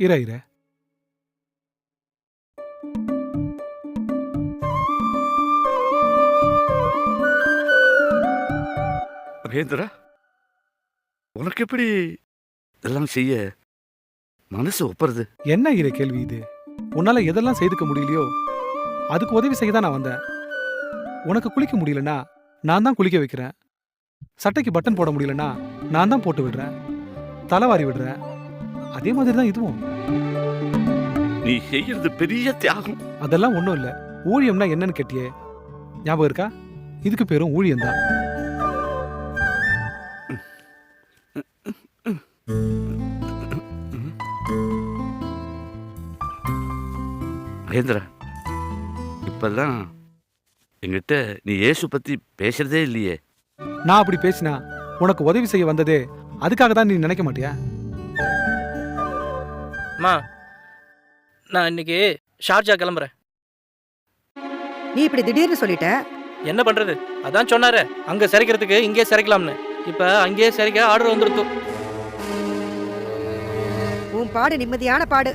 இர இர. மகேந்திரா உனக்கு எப்படி இதெல்லாம் செய்ய மனசு ஒப்புறது என்ன இர கேள்வி இது? உன்னால எதெல்லாம் செய்துக்க முடியலையோ அதுக்கு உதவி செய்ய தான் நான் வந்தேன். உனக்கு குளிக்க முடியலனா நான் தான் குளிக்க வைக்கிறேன். சட்டைக்கு பட்டன் போட முடியலனா நான் தான் போட்டு விடுறேன். தலைவாரி விடுறேன். அதே மாதிரி தான் இதுவும். நீ செய்யறது பெரிய தியாகம். அதெல்லாம் ஒன்றும் இல்லை. ஊழியம்னா என்னன்னு கேட்டியே? ஞாபகம் இருக்கா? இதுக்கு பேரும் ஊழியம் தான் மகேந்திரா இப்பெல்லாம் என்கிட்ட நீ இயேசு பத்தி பேசுறதே இல்லையே. நான் அப்படி பேசினா உனக்கு உதவி செய்ய வந்ததே அதுக்காக தான் நீ நினைக்க மாட்டியா? அம்மா நான் இன்னைக்கு ஷார்ஜா கிளம்புறேன். நீ இப்படி திடீர்னு சொல்லிட்ட? என்ன பண்றது? அதான் சொன்னாரு. அங்க சிறைக்கிறதுக்கு இங்கே சிறைக்கலாம்னு. இப்ப அங்கேயே சிறைக்க ஆர்டர் வந்துருத்து உன் பாடு நிம்மதியான பாடு.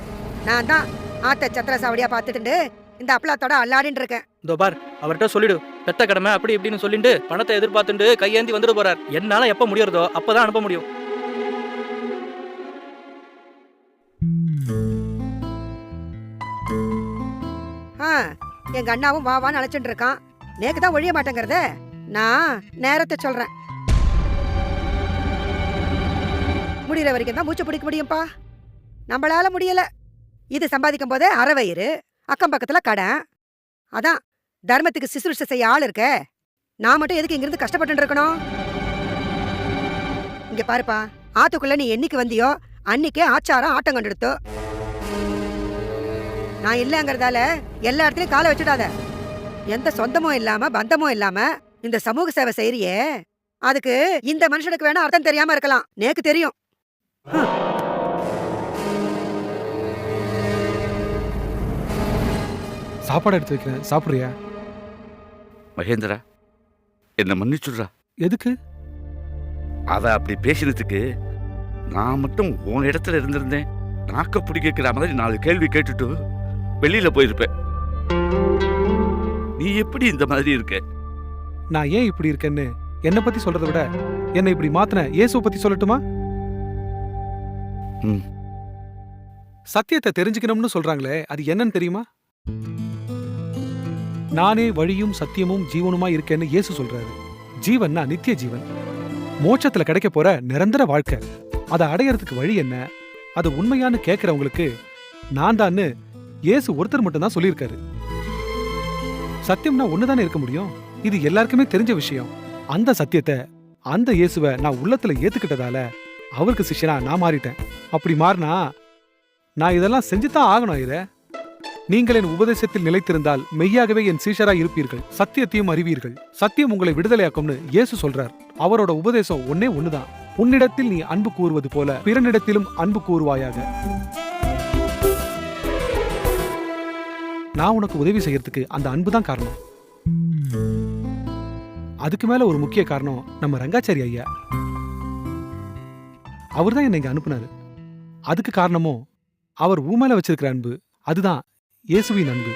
நான் தான் ஆத்த சத்திர சாவடியா பார்த்துட்டு இந்த அப்பளத்தோட அல்லாடின்னு இருக்கேன். இதோ பார் அவர்கிட்ட சொல்லிடு. பெத்த கடமை அப்படி இப்படின்னு சொல்லிட்டு பணத்தை எதிர்பார்த்துட்டு கையேந்தி வந்துட்டு போறார். என்னால எப்ப முடியறதோ அப்பதான் அனுப்ப முடியும். எங்க அண்ணாவும் வா வான்னு அழைச்சிட்டு இருக்கான். நேக்கு தான் ஒழிய மாட்டேங்கிறத நான் நேரத்தை சொல்றேன். முடிகிற வரைக்கும் தான் மூச்சு பிடிக்க முடியும்ப்பா நம்மளால முடியல. இது சம்பாதிக்கும் போதே அரை வயிறு அக்கம் பக்கத்துல கடன் அதான் தர்மத்துக்கு சிசுருஷ செய்ய ஆள் இருக்க. நான் மட்டும் எதுக்கு இங்கிருந்து கஷ்டப்பட்டு இருக்கணும்? இங்க பாருப்பா ஆத்துக்குள்ள நீ என்னைக்கு வந்தியோ அன்னைக்கே ஆச்சாரம் ஆட்டம் கண்டுடுத்தோ. நான் இல்லங்கறதால எல்லா இடத்துலயும் காலை வச்சுடாத. எந்த சொந்தமும் இல்லாம பந்தமும் இல்லாம இந்த சமூக சேவை செய்யறியே அதுக்கு இந்த மனுஷனுக்கு வேணா அர்த்தம் தெரியாம இருக்கலாம். நேக்கு தெரியும். சாப்பாடு எடுத்து வைக்கிறேன். சாப்பிட்றியா? மகேந்திரா என்னை மன்னிச்சுடுறா. எதுக்கு? அவ அப்படி பேசினதுக்கு நான் மட்டும் உன் இடத்துல இருந்திருந்தேன். நாக்க பிடிக்கிற மாதிரி நாலு கேள்வி கேட்டுட்டு வெளியில போயிருப்பேன் நீ எப்படி இந்த மாதிரி இருக்க? நான் ஏன் இப்படி இருக்கேன்னு என்னை பத்தி சொல்றதை விட என்னை இப்படி மாத்தின இயேசுவை பத்தி சொல்லட்டுமா. சத்தியத்தை தெரிஞ்சுக்கணும்னு சொல்றாங்களே அது என்னன்னு தெரியுமா? நானே வழியும் சத்தியமும் ஜீவனுமா இருக்கேன்னு இயேசு சொல்றாரு. ஜீவன்னா நித்திய ஜீவன். மோட்சத்துல கிடைக்க போற நிரந்தர வாழ்க்கை. அதை அடையறதுக்கு வழி என்ன? அது உண்மையான்னு கேட்கறவங்களுக்கு நான் தான்னு இயேசு ஒருத்தர் மட்டும்தான் சொல்லியிருக்காரு. சத்தியம்னா ஒண்ணுதானே இருக்க முடியும்? இது எல்லாருக்குமே தெரிஞ்ச விஷயம். அந்த சத்தியத்தை அந்த இயேசுவை நான் உள்ளத்துல ஏத்துக்கிட்டதால அவருக்கு சிஷ்யனா நான் மாறிட்டேன். அப்படி மாறினா நான் இதெல்லாம் செஞ்சுதான் ஆகணும் இத நீங்கள் என் உபதேசத்தில் நிலைத்திருந்தால் மெய்யாகவே என் சீஷரா இருப்பீர்கள். சத்தியத்தையும் அறிவீர்கள். சத்தியம் உங்களை விடுதலையாக்கும்னு இயேசு சொல்றார். அவரோட உபதேசம் ஒன்னே ஒண்ணுதான். உன்னிடத்தில் நீ அன்பு கூறுவது போல பிறனிடத்திலும் அன்பு கூறுவாயாக. நான் உனக்கு உதவி செய்யறதுக்கு அந்த அன்பு தான் காரணம். அதுக்கு மேல ஒரு முக்கிய காரணம் நம்ம ரங்காச்சாரி ஐயா. அவர் தான் என்னை இங்க அனுப்புனாரு. அதுக்கு காரணமும் அவர் ஊ மேலே வச்சிருக்கிற அன்பு அதுதான் இயேசுவின் அன்பு.